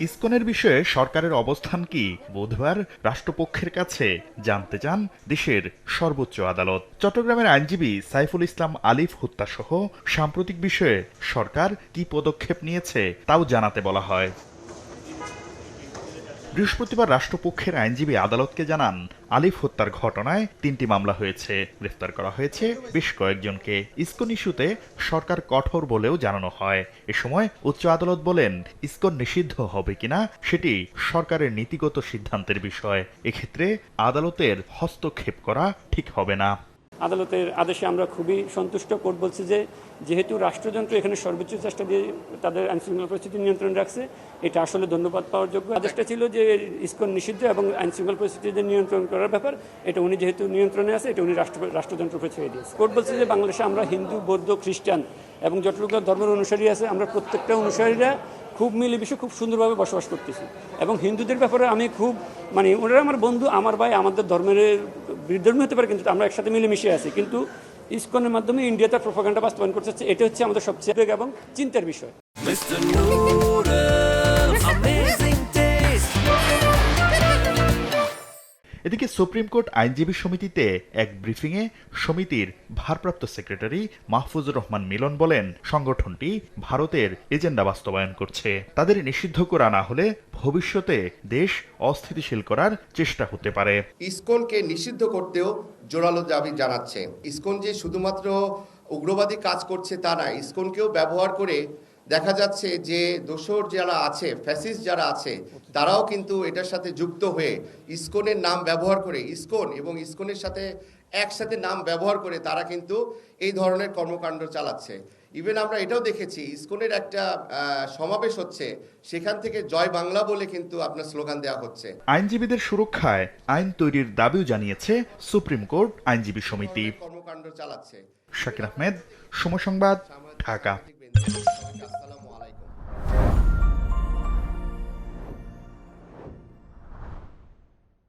ইসকনের বিষয়ে সরকারের অবস্থান কি? বুধবার রাষ্ট্রপক্ষের কাছে জানতে চান দেশের সর্বোচ্চ আদালত। চট্টগ্রামের আইনজীবী সাইফুল ইসলাম আলিফ হত্যাসহ সাম্প্রতিক বিষয়ে সরকার কি পদক্ষেপ নিয়েছে তাও জানাতে বলা হয়। বৃহস্পতিবার রাষ্ট্রপক্ষের আইনজীবী আদালতকে জানান, আলিফ হত্যার ঘটনায় তিনটি মামলা হয়েছে। গ্রেফতার করা হয়েছে বেশ কয়েকজনকে। ইসকন ইস্যুতে সরকার কঠোর বলেও জানানো হয়। এ সময় উচ্চ আদালত বলেন, ইসকন নিষিদ্ধ হবে কিনা সেটি সরকারের নীতিগত সিদ্ধান্তের বিষয়। এক্ষেত্রে আদালতের হস্তক্ষেপ করা ঠিক হবে না। আদালতের আদেশে আমরা খুবই সন্তুষ্ট। কোর্ট বলছে যে, যেহেতু রাষ্ট্রযন্ত্র এখানে সর্বোচ্চ চেষ্টা দিয়ে তাদের আইনশৃঙ্খলা পরিস্থিতি নিয়ন্ত্রণ রাখছে, এটা আসলে ধন্যবাদ পাওয়ার যোগ্য। আদেশটা ছিল যে, ইসকন নিষিদ্ধ এবং আইনশৃঙ্খলা পরিস্থিতি নিয়ন্ত্রণ করার ব্যাপার, এটা উনি যেহেতু নিয়ন্ত্রণে আছে, এটা উনি রাষ্ট্র, রাষ্ট্রযন্ত্র উপরে ছেড়ে দিয়েছে। কোর্ট বলছে যে, বাংলাদেশে আমরা হিন্দু, বৌদ্ধ, খ্রিস্টান এবং যতটুকু ধর্মের অনুসারী আছে, আমরা প্রত্যেকটা অনুসারীরা খুব মিলেমিশে খুব সুন্দরভাবে বসবাস করতেছি। এবং হিন্দুদের ব্যাপারে আমি খুব মানে ওনারা আমার বন্ধু, আমার ভাই, আমাদের ধর্মের বিরুদ্ধর্মী হতে পারে, কিন্তু আমরা একসাথে মিলে মিশে আছি। কিন্তু ইসকনের মাধ্যমে ইন্ডিয়া তার প্রোপাগান্ডা বাস্তবায়ন করতে চাচ্ছে, এটা হচ্ছে আমাদের সবচেয়ে এবং চিন্তার বিষয়। এদিকে সুপ্রিম কোর্ট আইনজীবী সমিতিতে এক ব্রিফিংয়ে সমিতির ভারপ্রাপ্ত সেক্রেটারি মাহফুজুর রহমান মিলন বলেন, সংগঠনটি ভারতের এজেন্ডা বাস্তবায়ন করছে। তাদের নিষিদ্ধ করা না হলে ভবিষ্যতে দেশ অস্থিতিশীল করার চেষ্টা হতে পারে। ইসকনকে নিষিদ্ধ করতেও জোরালো দাবি জানাচ্ছে। ইসকন যে শুধুমাত্র উগ্রবাদী কাজ করছে তা না, ইসকনকেও ব্যবহার করে দেখা যাচ্ছে যে দোসর যারা আছে ফ্যাসিস্ট যারা আছে তারাও কিন্তু এটার সাথে যুক্ত হয়ে ইসকনের নাম ব্যবহার করে ইসকন এবং ইসকনের সাথে একসাথে নাম ব্যবহার করে তারা কিন্তু এই ধরনের কর্মকাণ্ড চালাচ্ছে। ইভেন আমরা এটাও দেখেছি ইসকনের একটা সমাবেশ হচ্ছে সেখান থেকে জয় বাংলা বলে কিন্তু আপনার স্লোগান দেওয়া হচ্ছে। আইনজীবীদের সুরক্ষায় আইন তৈরির দাবিও জানিয়েছে সুপ্রিম কোর্ট আইনজীবী সমিতি। কর্মকাণ্ড চালাচ্ছে। শাকির আহমেদ সময় সংবাদ ঢাকা।